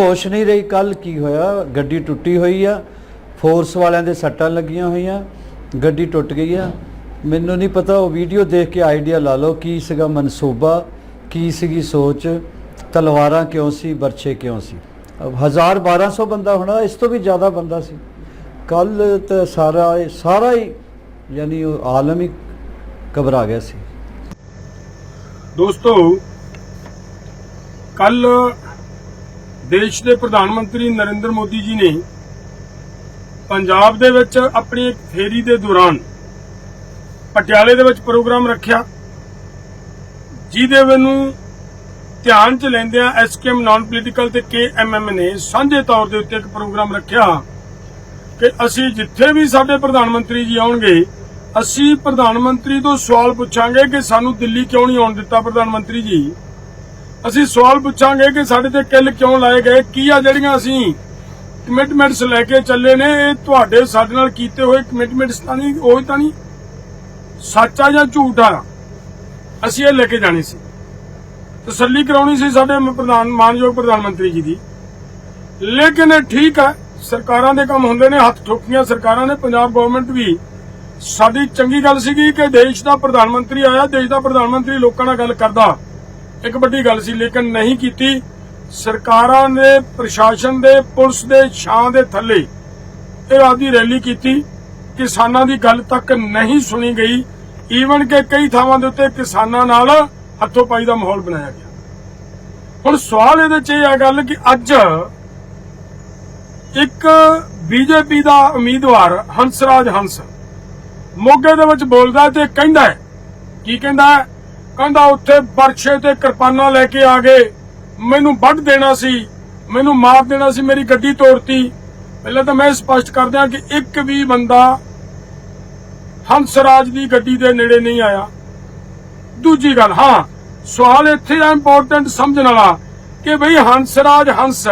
ਹੋਸ਼ ਨਹੀਂ ਰਹੀ ਕੱਲ ਕੀ ਹੋਇਆ, ਗੱਡੀ ਟੁੱਟੀ ਹੋਈ ਆ ਫੋਰਸ ਵਾਲਿਆਂ ਦੇ ਸੱਟਾਂ ਲੱਗੀਆਂ ਹੋਈਆਂ, ਗੱਡੀ ਟੁੱਟ ਗਈ ਆ। ਮੈਨੂੰ ਨਹੀਂ ਪਤਾ, ਉਹ ਵੀਡੀਓ ਦੇਖ ਕੇ ਆਈਡੀਆ ਲਾ ਲਓ, ਕੀ ਸੀਗਾ ਮਨਸੂਬਾ, ਕੀ ਸੀਗੀ ਸੋਚ, ਤਲਵਾਰਾਂ ਕਿਉਂ ਸੀ ਬਰਛੇ ਕਿਉਂ ਸੀ? ਅਬ 1000 1200 ਬੰਦਾ ਹੋਣਾ, ਇਸ ਤੋਂ ਵੀ ਜ਼ਿਆਦਾ ਬੰਦਾ ਸੀ। ਕੱਲ ਤਾਂ ਸਾਰਾ ਸਾਰਾ ਹੀ ਯਾਨੀ ਉਹ ਆਲਮ ਹੀ ਘਬਰਾ ਗਿਆ ਸੀ। ਦੋਸਤੋ ਕੱਲ ਦੇਸ਼ ਦੇ ਪ੍ਰਧਾਨ ਮੰਤਰੀ ਨਰਿੰਦਰ ਮੋਦੀ ਜੀ ਨੇ ਪੰਜਾਬ ਦੇ ਵਿੱਚ ਆਪਣੀ ਇੱਕ ਫੇਰੀ ਦੇ ਦੌਰਾਨ ਪਟਿਆਲੇ ਦੇ ਵਿੱਚ ਪ੍ਰੋਗਰਾਮ ਰੱਖਿਆ, ਜਿਹਦੇ ਨੂੰ ਧਿਆਨ ਚ ਲੈਂਦਿਆਂ ਐਸਕੇਐਮ ਨਾਨ ਪੋਲੀਟੀਕਲ ਤੇ ਕੇਐਮਐਮ ਨੇ ਸਾਂਝੇ ਤੌਰ ਦੇ ਉੱਤੇ ਇੱਕ ਪ੍ਰੋਗਰਾਮ ਰੱਖਿਆ ਕਿ ਅਸੀਂ ਜਿੱਥੇ ਵੀ ਸਾਡੇ ਪ੍ਰਧਾਨ ਮੰਤਰੀ ਜੀ ਆਉਣਗੇ, ਅਸੀਂ ਪ੍ਰਧਾਨ ਮੰਤਰੀ ਤੋਂ ਸਵਾਲ ਪੁੱਛਾਂਗੇ ਕਿ ਸਾਨੂੰ ਦਿੱਲੀ ਕਿਉਂ ਨਹੀਂ ਆਉਣ ਦਿੱਤਾ ਪ੍ਰਧਾਨ ਮੰਤਰੀ ਜੀ। ਅਸੀਂ ਸਵਾਲ ਪੁੱਛਾਂਗੇ ਕਿ ਸਾਡੇ ਤੇ ਕਿੱਲ ਕਿਉਂ ਲਾਏ ਗਏ? ਕੀ ਆ ਜਿਹੜੀਆਂ ਅਸੀਂ ਕਮਿਟਮੈਂਟਸ ਲੈ ਕੇ ਚੱਲੇ ਨੇ, ਇਹ ਤੁਹਾਡੇ ਸਾਡੇ ਨਾਲ ਕੀਤੇ ਹੋਏ ਕਮਿਟਮੈਂਟਸ ਤਾਂ ਨਹੀਂ, ਉਹ ਤਾਂ ਨਹੀਂ? ਸੱਚ ਆ ਜਾਂ ਝੂਠ ਆ? ਅਸੀਂ ਇਹ ਲੈ ਕੇ ਜਾਣੀ ਸੀ। ਤਸੱਲੀ ਕਰਾਉਣੀ ਸੀ ਸਾਡੇ ਪ੍ਰਧਾਨ, ਮਾਨਯੋਗ ਪ੍ਰਧਾਨ ਮੰਤਰੀ ਜੀ ਦੀ। ਲੇਕਿਨ ਇਹ ਠੀਕ ਹੈ ਸਰਕਾਰਾਂ ਦੇ ਕੰਮ ਹੁੰਦੇ ਨੇ, ਹੱਥ ਠੋਕੀਆਂ ਸਰਕਾਰਾਂ ਨੇ। ਪੰਜਾਬ ਗਵਰਨਮੈਂਟ ਵੀ ਸਾਡੀ ਚੰਗੀ ਗੱਲ ਸੀਗੀ ਕਿ ਦੇਸ਼ ਦਾ ਪ੍ਰਧਾਨ ਮੰਤਰੀ ਆਇਆ, ਦੇਸ਼ ਦਾ ਪ੍ਰਧਾਨ ਮੰਤਰੀ ਲੋਕਾਂ ਨਾਲ ਗੱਲ ਕਰਦਾ। ਇੱਕ ਵੱਡੀ ਗੱਲ ਸੀ ਲੇਕਿਨ ਨਹੀਂ ਕੀਤੀ। ਸਰਕਾਰਾਂ ਨੇ ਪ੍ਰਸ਼ਾਸਨ ਦੇ ਪੁਲਿਸ ਦੇ ਛਾਂ ਦੇ ਥੱਲੇ ਇਹ ਆਦੀ ਰੈਲੀ ਕੀਤੀ। ਕਿਸਾਨਾਂ ਦੀ ਗੱਲ ਤੱਕ ਨਹੀਂ ਸੁਣੀ ਗਈ। ਈਵਨ ਕਿ ਕਈ ਥਾਵਾਂ ਦੇ ਉੱਤੇ ਕਿਸਾਨਾਂ ਨਾਲ ਹੱਥੋਂ ਪਾਈ ਦਾ ਮਾਹੌਲ ਬਣਾਇਆ ਗਿਆ। ਹੁਣ ਸਵਾਲ ਇਹਦੇ 'ਚ ਇਹ ਆ ਗੱਲ ਕਿ ਅੱਜ ਇੱਕ ਬੀਜੇਪੀ ਦਾ ਉਮੀਦਵਾਰ ਹੰਸਰਾਜ ਹੰਸ ਮੋਗੇ ਦੇ ਵਿੱਚ ਬੋਲਦਾ ਤੇ ਕਹਿੰਦਾ ਹੈ, ਕੀ ਕਹਿੰਦਾ ਹੈ? ਕਹਿੰਦਾ ਉੱਥੇ ਬਰਛੇ ਤੇ ਕਿਰਪਾਨਾਂ ਲੈ ਕੇ ਆ ਗਏ। ਮੈਨੂੰ ਵੱਢ ਦੇਣਾ ਸੀ। ਮੈਨੂੰ ਮਾਰ ਦੇਣਾ ਸੀ, ਮੇਰੀ ਗੱਡੀ ਤੋੜਤੀ। ਪਹਿਲਾਂ ਤਾਂ ਮੈਂ ਸਪਸ਼ਟ ਕਰ ਦਿਆਂ ਕਿ ਇੱਕ ਵੀ ਬੰਦਾ ਹੰਸਰਾਜ ਦੀ ਗੱਡੀ ਦੇ ਨੇੜੇ ਨਹੀਂ ਆਇਆ। ਦੂਜੀ ਗੱਲ, ਹਾਂ, ਸਵਾਲ ਇੱਥੇ ਆ ਇੰਪੋਰਟੈਂਟ ਸਮਝਣ ਵਾਲਾ ਕਿ ਭਈ ਹੰਸਰਾਜ ਹੰਸ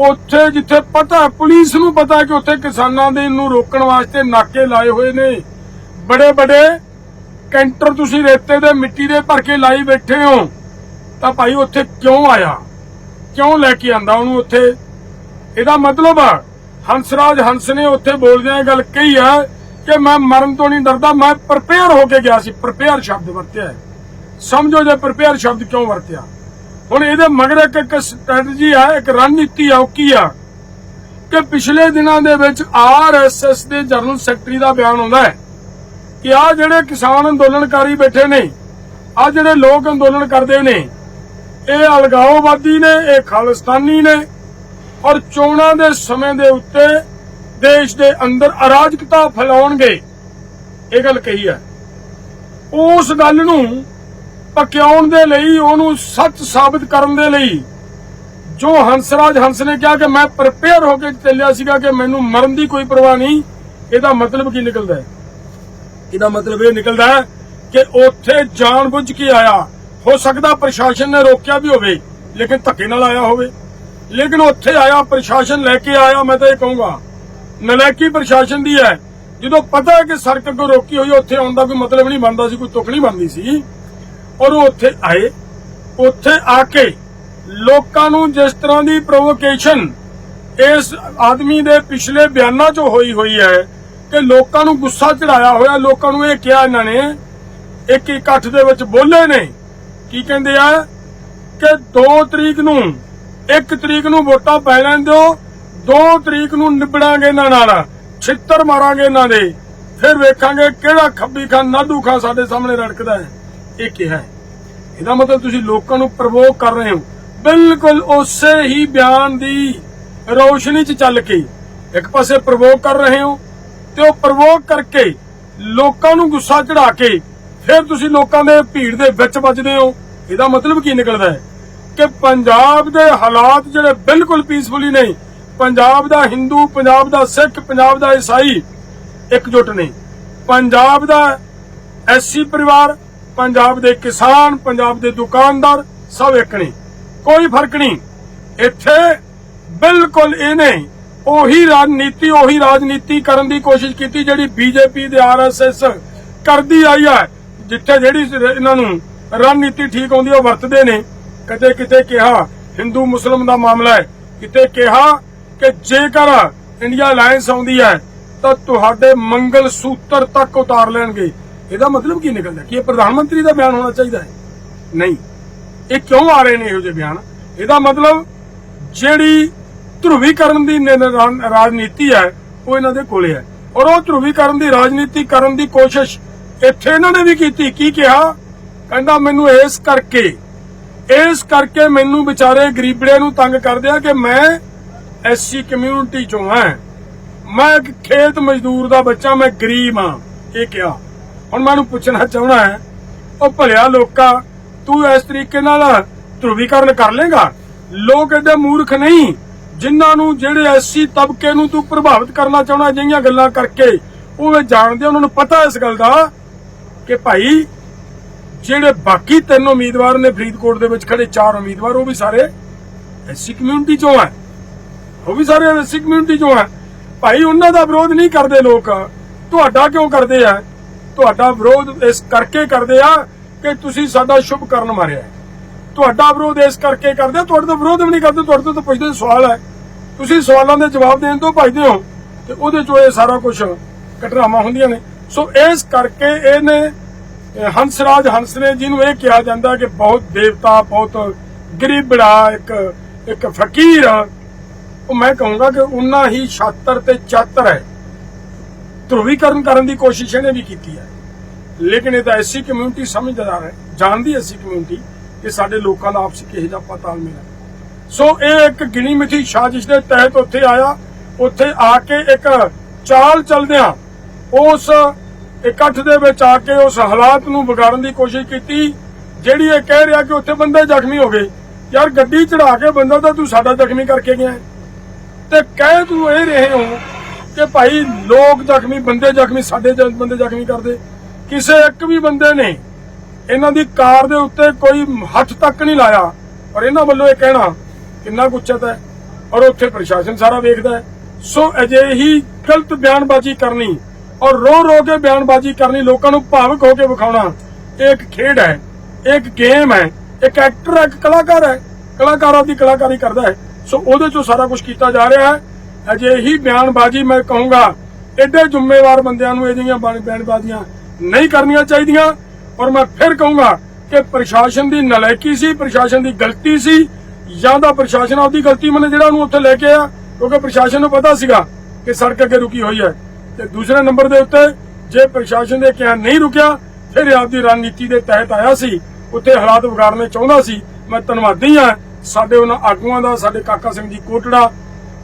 ਉੱਥੇ ਜਿੱਥੇ ਪਤਾ, ਪੁਲਿਸ ਨੂੰ ਪਤਾ ਕਿ ਉੱਥੇ ਕਿਸਾਨਾਂ ਦੇ ਨੂੰ ਰੋਕਣ ਵਾਸਤੇ ਨਾਕੇ ਲਾਏ ਹੋਏ ਨੇ। ਬੜੇ ਬੜੇ ਕੈਂਟਰ ਤੁਸੀਂ ਰੇਤੇ ਦੇ ਮਿੱਟੀ ਦੇ ਭਰ ਕੇ ਲਾਈ ਬੈਠੇ ਹੋ, ਤਾਂ ਭਾਈ ਉੱਥੇ ਕਿਉਂ ਆਇਆ? ਕਿਉਂ ਲੈ ਕੇ ਆਂਦਾ ਉਹਨੂੰ ਉੱਥੇ? ਇਹਦਾ ਮਤਲਬ ਹੰਸਰਾਜ ਹੰਸ ਨੇ ਉੱਥੇ ਬੋਲਦਿਆਂ ਇਹ ਗੱਲ ਕਹੀ ਹੈ ਕਿ ਮੈਂ ਮਰਨ ਤੋਂ ਨਹੀਂ ਡਰਦਾ, ਮੈਂ ਪ੍ਰਪੇਅਰ ਹੋ ਕੇ ਗਿਆ ਸੀ ਪ੍ਰਪੇਅਰ ਸ਼ਬਦ ਵਰਤਿਆ ਸਮਝੋ ਜੇ ਪ੍ਰਪੇਅਰ ਸ਼ਬਦ ਕਿਉਂ ਵਰਤਿਆ? ਹੁਣ ਇਹਦੇ ਮਗਰ ਇੱਕ ਇੱਕ ਸਟ੍ਰੈਟਜੀ ਹੈ ਇੱਕ ਰਣਨੀਤੀ ਆ ਉਹ ਕੀ ਆ ਕਿ ਪਿਛਲੇ ਦਿਨਾਂ ਦੇ ਵਿੱਚ ਆਰਐਸਐਸ ਦੇ ਜਨਰਲ ਸੈਕਟਰੀ ਦਾ ਬਿਆਨ ਆਉਂਦਾ ਹੈ। ਕਿ ਆ ਜਿਹੜੇ ਕਿਸਾਨ ਅੰਦੋਲਨਕਾਰੀ ਬੈਠੇ ਨੇ ਆ ਜਿਹੜੇ ਲੋਕ ਅੰਦੋਲਨ ਕਰਦੇ ਨੇ, ਇਹ ਅਲਗਾਓਵਾਦੀ ਨੇ, ਇਹ ਖਾਲਿਸਤਾਨੀ ਨੇ, ਔਰ ਚੋਣਾਂ ਦੇ ਸਮੇਂ ਦੇ ਉੱਤੇ ਦੇਸ਼ ਦੇ ਅੰਦਰ ਅਰਾਜਕਤਾ ਫੈਲਾਉਣਗੇ। ਇਹ ਗੱਲ ਕਹੀ ਹੈ। ਉਸ ਗੱਲ ਨੂੰ ਪਕਿਆਉਣ ਦੇ ਲਈ, ਉਹਨੂੰ ਸੱਚ ਸਾਬਤ ਕਰਨ ਦੇ ਲਈ ਜੋ ਹੰਸਰਾਜ ਹੰਸ ਨੇ ਕਿਹਾ ਕਿ ਮੈਂ ਪ੍ਰਪੇਅਰ ਹੋ ਕੇ ਚੱਲਿਆ ਸੀਗਾ ਕਿ ਮੈਨੂੰ ਮਰਨ ਦੀ ਕੋਈ ਪਰਵਾਹ ਨਹੀਂ, ਇਹਦਾ ਮਤਲਬ ਕੀ ਨਿਕਲਦਾ ਹੈ? ਇਹਦਾ ਮਤਲਬ ਇਹ ਨਿਕਲਦਾ ਹੈ ਕਿ ਉੱਥੇ ਜਾਣਬੁੱਝ ਕੇ ਆਇਆ। ਹੋ ਸਕਦਾ ਪ੍ਰਸ਼ਾਸਨ ਨੇ ਰੋਕਿਆ ਵੀ ਹੋਵੇ, ਲੇਕਿਨ ਧੱਕੇ ਨਾਲ ਆਇਆ ਹੋਵੇ। ਲੇਕਿਨ ਉੱਥੇ ਆਇਆ, ਪ੍ਰਸ਼ਾਸਨ ਲੈ ਕੇ ਆਇਆ, ਮੈਂ ਤਾਂ ਇਹ ਕਹੂੰਗਾ। ਨਲਾਇਕੀ ਪ੍ਰਸ਼ਾਸਨ ਦੀ ਹੈ। ਜਦੋਂ ਪਤਾ ਹੈ ਕਿ ਸੜਕ ਅੱਗੋਂ ਰੋਕੀ ਹੋਈ, ਉੱਥੇ ਆਉਣ ਦਾ ਕੋਈ ਮਤਲਬ ਨਹੀਂ ਬਣਦਾ ਸੀ, ਕੋਈ ਤੁਕ ਨਹੀਂ ਬਣਦੀ ਸੀ। ਔਰ ਉਹ ਉੱਥੇ ਆਏ, ਉੱਥੇ ਆ ਕੇ ਲੋਕਾਂ ਨੂੰ ਜਿਸ ਤਰ੍ਹਾਂ ਦੀ ਪ੍ਰੋਵੋਕੇਸ਼ਨ ਇਸ ਆਦਮੀ ਦੇ ਪਿਛਲੇ ਬਿਆਨਾਂ 'ਚ ਹੋਈ ਹੋਈ ਹੈ ਕਿ ਲੋਕਾਂ ਨੂੰ ਗੁੱਸਾ ਚੜਾਇਆ ਹੋਇਆ, ਲੋਕਾਂ ਨੂੰ ਇਹ ਕਿਹਾ ਇਹਨਾਂ ਨੇ, ਇੱਕ ਇਕੱਠ ਦੇ ਵਿੱਚ ਬੋਲੇ ਨੇ। ਕੀ ਕਹਿੰਦੇ ਆ? ਕਿ 2 ਤਰੀਕ ਨੂੰ 1 ਤਰੀਕ ਨੂੰ ਵੋਟਾਂ ਪੈ ਲੈਣ ਦਿਓ 2 ਤਰੀਕ ਨੂੰ ਨਿਬੜਾਂਗੇ ਇਹਨਾਂ ਨਾਲ, ਛਿੱਤਰ ਮਾਰਾਂਗੇ ਇਹਨਾਂ ਦੇ। ਫਿਰ ਵੇਖਾਂਗੇ ਕਿਹੜਾ ਖੱਬੀ ਖਾਨ ਨਾਦੂ ਖਾਨ ਸਾਡੇ ਸਾਹਮਣੇ ਰੜਕਦਾ ਹੈ। ਇਹ ਕਿਹਾ ਇਹਦਾ ਮਤਲਬ ਤੁਸੀਂ ਲੋਕਾਂ ਨੂੰ ਪ੍ਰਵੋਕ ਕਰ ਰਹੇ ਹੋ। ਬਿਲਕੁਲ ਉਸੇ ਹੀ ਬਿਆਨ ਦੀ ਰੋਸ਼ਨੀ 'ਚ ਚੱਲ ਕੇ ਇੱਕ ਪਾਸੇ ਪ੍ਰਵੋਕ ਕਰ ਰਹੇ ਹੋ ਤੇ ਉਹ ਪ੍ਰਵੋਕ ਕਰਕੇ ਲੋਕਾਂ ਨੂੰ ਗੁੱਸਾ ਚੜਾ ਕੇ ਫਿਰ ਤੁਸੀਂ ਲੋਕਾਂ ਦੇ ਭੀੜ ਦੇ ਵਿੱਚ ਵੱਜਦੇ ਹੋ। ਇਹਦਾ ਮਤਲਬ ਕੀ ਨਿਕਲਦਾ ਹੈ? ਕਿ ਪੰਜਾਬ ਦੇ ਹਾਲਾਤ ਜਿਹੜੇ ਬਿਲਕੁਲ ਪੀਸਫੁਲੀ ਨਹੀਂ ਪੰਜਾਬ ਦਾ ਹਿੰਦੂ ਪੰਜਾਬ ਦਾ ਸਿੱਖ ਪੰਜਾਬ ਦਾ ਈਸਾਈ ਇਕਜੁੱਟ ਨੇ। ਪੰਜਾਬ ਦਾ ਐਸਸੀ ਪਰਿਵਾਰ, ਪੰਜਾਬ ਦੇ ਕਿਸਾਨ, ਪੰਜਾਬ ਦੇ ਦੁਕਾਨਦਾਰ ਸਭ ਇੱਕ ਨੇ। ਕੋਈ ਫ਼ਰਕ ਨਹੀਂ। ਇੱਥੇ ਬਿਲਕੁਲ ਇਹ ਨਹੀਂ ਉਹੀ ਰਾਜਨੀਤੀ ਉਹੀ ਰਾਜਨੀਤੀ ਕਰਨ ਦੀ ਕੋਸ਼ਿਸ਼ ਕੀਤੀ ਜਿਹੜੀ ਬੀਜੇਪੀ ਦੇ ਆਰਐਸਐਸ ਕਰਦੀ ਆਈ ਹੈ। ਜਿੱਥੇ ਜਿਹੜੀ ਇਹਨਾਂ ਨੂੰ ਰਣਨੀਤੀ ਠੀਕ ਆਉਂਦੀ ਉਹ ਵਰਤਦੇ ਨੇ। ਕਦੇ ਕਿਤੇ ਕਿਹਾ ਹਿੰਦੂ ਮੁਸਲਮ ਦਾ ਮਾਮਲਾ ਹੈ। ਕਿਤੇ ਕਿਹਾ ਕਿ ਜੇਕਰ ਇੰਡੀਆ ਅਲਾਈਅੰਸ ਆਉਂਦੀ ਹੈ, ਤਾਂ ਤੁਹਾਡੇ ਮੰਗਲ ਸੂਤਰ ਤੱਕ ਉਤਾਰ ਲੈਣਗੇ। ਇਹਦਾ ਮਤਲਬ ਕੀ ਨਿਕਲਦਾ? ਕਿ ਇਹ ਪ੍ਰਧਾਨ ਮੰਤਰੀ ਦਾ ਬਿਆਨ ਹੋਣਾ ਚਾਹੀਦਾ ਹੈ? ਨਹੀਂ। ਇਹ ਕਿਉਂ ਆ ਰਹੇ ਨੇ ਇਹੋ ਜਿਹੇ ਬਿਆਨ? ਇਹਦਾ ਮਤਲਬ ਜਿਹੜੀ ਧਰੂਵੀਕਰਨ ਦੀ ਰਾਜਨੀਤੀ ਹੈ, ਉਹ ਇਹਨਾਂ ਦੇ ਕੋਲੇ ਹੈ। ਔਰ ਉਹ ਧਰੁਵੀਕਰਨ ਦੀ ਰਾਜਨੀਤੀ ਕਰਨ ਦੀ ਕੋਸ਼ਿਸ਼ ਇੱਥੇ ਇਹਨਾਂ ਨੇ ਵੀ ਕੀਤੀ। ਕੀ ਕਿਹਾ? ਕਹਿੰਦਾ, ਮੈਨੂੰ ਇਸ ਕਰਕੇ ਇਸ ਕਰਕੇ ਮੈਨੂੰ ਵਿਚਾਰੇ ਗਰੀਬੜੇ ਨੂੰ ਤੰਗ ਕਰਦੇ ਆ ਕਿ ਮੈਂ ਐਸਸੀ ਕਮਿਊਨਿਟੀ ਚੋਂ ਹਾਂ। ਮੈਂ ਇੱਕ ਖੇਤ ਮਜ਼ਦੂਰ ਦਾ ਬੱਚਾ, ਮੈਂ ਗਰੀਬ ਹਾਂ। ਇਹ ਕਿਹਾ। ਹੁਣ ਮੈਂ ਉਹਨੂੰ ਪੁੱਛਣਾ ਚਾਹਣਾ ਹੈ, ਉਹ ਭਲਿਆ ਲੋਕਾ, ਤੂੰ ਇਸ ਤਰੀਕੇ ਨਾਲ ਧਰੁਵੀਕਰਨ ਕਰ ਲੇਗਾ ਲੋਕ ਐਡੇ ਮੂਰਖ ਨਹੀਂ। ਜਿਨ੍ਹਾਂ ਨੂੰ ਜਿਹੜੇ ਐਸੀ ਤਬਕੇ ਨੂੰ ਤੂੰ ਪ੍ਰਭਾਵਿਤ ਕਰਨਾ ਚਾਹੁੰਦਾ ਜਿਹੀਆਂ ਗੱਲਾਂ ਕਰਕੇ, ਉਹ ਇਹ ਜਾਣਦੇ ਉਹਨਾਂ ਨੂੰ ਪਤਾ ਇਸ ਗੱਲ ਦਾ ਕਿ ਭਾਈ ਜਿਹੜੇ ਬਾਕੀ ਤਿੰਨ ਉਮੀਦਵਾਰ ਨੇ ਫਰੀਦਕੋਟ ਦੇ ਵਿੱਚ ਖੜੇ, ਚਾਰ ਉਮੀਦਵਾਰ, ਉਹ ਵੀ ਸਾਰੇ ਐਸੀ ਕਮਿਊਨਿਟੀ ਚੋਂ ਆ। ਉਹ ਵੀ ਸਾਰੇ ਐਸੀ ਕਮਿਊਨਿਟੀ ਚੋਂ ਆ। ਭਾਈ, ਉਹਨਾਂ ਦਾ ਵਿਰੋਧ ਨਹੀਂ ਕਰਦੇ ਲੋਕ। ਤੁਹਾਡਾ ਕਿਉਂ ਕਰਦੇ ਆ? ਤੁਹਾਡਾ ਵਿਰੋਧ ਇਸ ਕਰਕੇ ਕਰਦੇ ਆ ਕਿ ਤੁਸੀਂ ਸਾਡਾ ਸ਼ੁਭ ਕਰਨ ਮਾਰਿਆ ਤੁਹਾਡਾ ਵਿਰੋਧ ਇਸ ਕਰਕੇ ਕਰਦੇ ਤੁਹਾਡੇ ਤੋਂ ਵਿਰੋਧ ਵੀ ਨਹੀਂ ਕਰਦੇ, ਤੁਹਾਡੇ ਤੋਂ ਪੁੱਛਦੇ ਸਵਾਲ ਹੈ। ਤੁਸੀਂ ਸਵਾਲਾਂ ਦੇ ਜਵਾਬ ਦੇਣ ਤੋਂ ਭੱਜਦੇ ਹੋ ਤੇ ਉਹਦੇ ਚੋਂ ਇਹ ਸਾਰਾ ਕੁਝ ਘਟਨਾਵਾਂ ਹੁੰਦੀਆਂ ਨੇ। ਸੋ ਇਸ ਕਰਕੇ ਇਹਨੇ, ਇਹ ਹੰਸਰਾਜ ਹੰਸ ਨੇ ਜਿਹਨੂੰ ਇਹ ਕਿਹਾ ਜਾਂਦਾ ਕਿ ਬਹੁਤ ਦੇਵਤਾ, ਬਹੁਤ ਗਰੀਬੜਾ ਇੱਕ ਇੱਕ ਫਕੀਰ ਉਹ ਮੈਂ ਕਹੂੰਗਾ ਕਿ ਉਨਾ ਹੀ ਛਾਤਰ ਤੇ ਚਾਤਰ ਹੈ। ਧਰੂਵੀਕਰਨ ਕਰਨ ਦੀ ਕੋਸ਼ਿਸ਼ ਇਹਨੇ ਵੀ ਕੀਤੀ ਹੈ। ਲੇਕਿਨ ਇਹ ਤਾਂ ਐਸੀ ਕਮਿਊਨਿਟੀ ਸਮਝਦਾਰ ਹੈ, ਜਾਣਦੀ ਐਸੀ ਕਮਿਊਨਿਟੀ ਕਿ ਸਾਡੇ ਲੋਕਾਂ ਦਾ ਆਪਸੀ ਕਿਹੋ ਜਿਹਾ ਪਤਾ ਨਹੀਂ ਹੈ। ਸੋ ਇਹ ਇੱਕ ਗਿਣੀ ਮਿਥੀ ਸਾਜ਼ਿਸ਼ ਦੇ ਤਹਿਤ ਉੱਥੇ ਆਇਆ। ਉੱਥੇ ਆ ਕੇ ਇੱਕ ਚਾਲ ਚਲਦਿਆਂ ਉਸ ਇਕੱਠ ਦੇ ਵਿੱਚ ਆ ਕੇ ਉਸ ਹਾਲਾਤ ਨੂੰ ਵਿਗਾੜਨ ਦੀ ਕੋਸ਼ਿਸ਼ ਕੀਤੀ, ਜਿਹੜੀ ਇਹ ਕਹਿ ਰਿਹਾ ਕਿ ਉੱਥੇ ਬੰਦੇ ਜ਼ਖਮੀ ਹੋ ਗਏ। ਯਾਰ, ਗੱਡੀ ਚੜਾ ਕੇ ਬੰਦਾ ਤਾਂ ਤੂੰ ਸਾਡਾ ਜ਼ਖਮੀ ਕਰਕੇ ਗਿਆ ਤੇ ਕਹਿ ਤੂੰ ਇਹ ਰਹੇ ਹੋ ਕਿ ਭਾਈ ਲੋਕ ਜ਼ਖਮੀ, ਬੰਦੇ ਜ਼ਖਮੀ, ਸਾਡੇ ਬੰਦੇ ਜ਼ਖਮੀ ਕਰਦੇ। ਕਿਸੇ ਇੱਕ ਵੀ ਬੰਦੇ ਨੇ ਇਹਨਾਂ ਦੀ ਕਾਰ ਦੇ ਉੱਤੇ ਕੋਈ ਹੱਥ ਤੱਕ ਨਹੀਂ ਲਾਇਆ। ਔਰ ਇਹਨਾਂ ਵੱਲੋਂ ਇਹ ਕਹਿਣਾ, ਕਿੰਨਾ ਕੁ ਹੈ ਔਰ ਉੱਥੇ ਪ੍ਰਸ਼ਾਸਨ ਸਾਰਾ ਵੇਖਦਾ ਹੈ। ਸੋ ਅਜਿਹੀ ਗਲਤ ਬਿਆਨਬਾਜ਼ੀ ਕਰਨੀ ਔਰ ਰੋ ਰੋ ਕੇ ਬਿਆਨਬਾਜ਼ੀ ਕਰਨੀ ਲੋਕਾਂ ਨੂੰ ਭਾਵਕ ਹੋ ਕੇ ਵਿਖਾਉਣਾ, ਇਹ ਇੱਕ ਖੇਡ ਹੈ, ਇਹ ਇੱਕ ਗੇਮ ਹੈ, ਇੱਕ ਐਕਟਰ ਹੈ, ਇੱਕ ਕਲਾਕਾਰ ਹੈ, ਕਲਾਕਾਰਾਂ ਦੀ ਕਲਾਕਾਰੀ ਕਰਦਾ ਹੈ। ਸੋ ਉਹਦੇ ਚੋਂ ਸਾਰਾ ਕੁਝ ਕੀਤਾ ਜਾ ਰਿਹਾ ਹੈ। ਅਜਿਹੀ ਬਿਆਨਬਾਜ਼ੀ ਮੈਂ ਕਹੂੰਗਾ, ਐਡੇ ਜ਼ਿੰਮੇਵਾਰ ਬੰਦਿਆਂ ਨੂੰ ਇਹ ਜਿਹੀਆਂ ਬਿਆਨਬਾਜ਼ੀਆਂ ਨਹੀਂ ਕਰਨੀਆਂ ਚਾਹੀਦੀਆਂ। ਔਰ ਮੈਂ ਫਿਰ ਕਹੂੰਗਾ ਕਿ ਪ੍ਰਸ਼ਾਸਨ ਦੀ ਨਲਾਇਕੀ ਸੀ, ਪ੍ਰਸ਼ਾਸਨ ਦੀ ਗਲਤੀ ਸੀ, ਜਾਂ ਤਾਂ ਪ੍ਰਸ਼ਾਸਨ ਆਪਦੀ ਗਲਤੀ ਮੰਨੇ ਜਿਹੜਾ ਉਹਨੂੰ ਉੱਥੇ ਲੈ ਕੇ ਆ ਕਿਉਂਕਿ ਪ੍ਰਸ਼ਾਸਨ ਨੂੰ ਪਤਾ ਸੀਗਾ ਕਿ ਸੜਕ ਅੱਗੇ ਰੁਕੀ ਹੋਈ ਹੈ। ਤੇ ਦੂਸਰੇ ਨੰਬਰ ਦੇ ਉੱਤੇ ਜੇ ਪ੍ਰਸ਼ਾਸਨ ਦੇ ਕਿਹਾ ਨਹੀਂ ਰੁਕਿਆ, ਫਿਰ ਆਪਦੀ ਰਣਨੀਤੀ ਦੇ ਤਹਿਤ ਆਇਆ ਸੀ। ਉੱਥੇ ਹਾਲਾਤ ਵਿਗਾੜਨੇ ਚਾਹੁੰਦਾ ਸੀ। ਮੈਂ ਧੰਨਵਾਦੀ ਹਾਂ। ਸਾਡੇ ਉਹਨਾਂ ਆਗੂਆਂ ਦਾ, ਸਾਡੇ ਕਾਕਾ ਸਿੰਘ ਜੀ ਕੋਟੜਾ,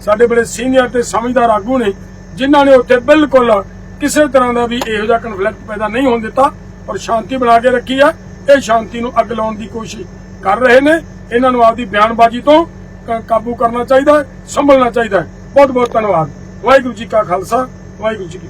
ਸਾਡੇ ਬੜੇ ਸੀਨੀਅਰ ਤੇ ਸਮਝਦਾਰ ਆਗੂ ਨੇ, ਜਿਨ੍ਹਾਂ ਨੇ ਉੱਥੇ ਬਿਲਕੁਲ ਕਿਸੇ ਤਰ੍ਹਾਂ ਦਾ ਵੀ ਇਹੋ ਜਿਹਾ ਕਨਫਲਿਕਟ ਪੈਦਾ ਨਹੀਂ ਹੋਣ ਦਿੱਤਾ। ਔਰ ਸ਼ਾਂਤੀ ਬਣਾ ਕੇ ਰੱਖੀ ਹੈ ਇਹ ਸ਼ਾਂਤੀ ਨੂੰ ਅੱਗ ਲਾਉਣ ਦੀ ਕੋਸ਼ਿਸ਼ ਕਰ ਰਹੇ ਨੇ। ਇਹਨਾਂ ਨੂੰ ਆਪਦੀ ਬਿਆਨਬਾਜ਼ੀ ਤੋਂ ਕਾਬੂ ਕਰਨਾ ਚਾਹੀਦਾ, ਸੰਭਲਣਾ ਚਾਹੀਦਾ। ਬਹੁਤ ਬਹੁਤ ਧੰਨਵਾਦ। ਵਾਹਿਗੁਰੂ ਜੀ ਕਾ ਖਾਲਸਾ, ਵਾਹਿਗੁਰੂ ਜੀ ਕੀ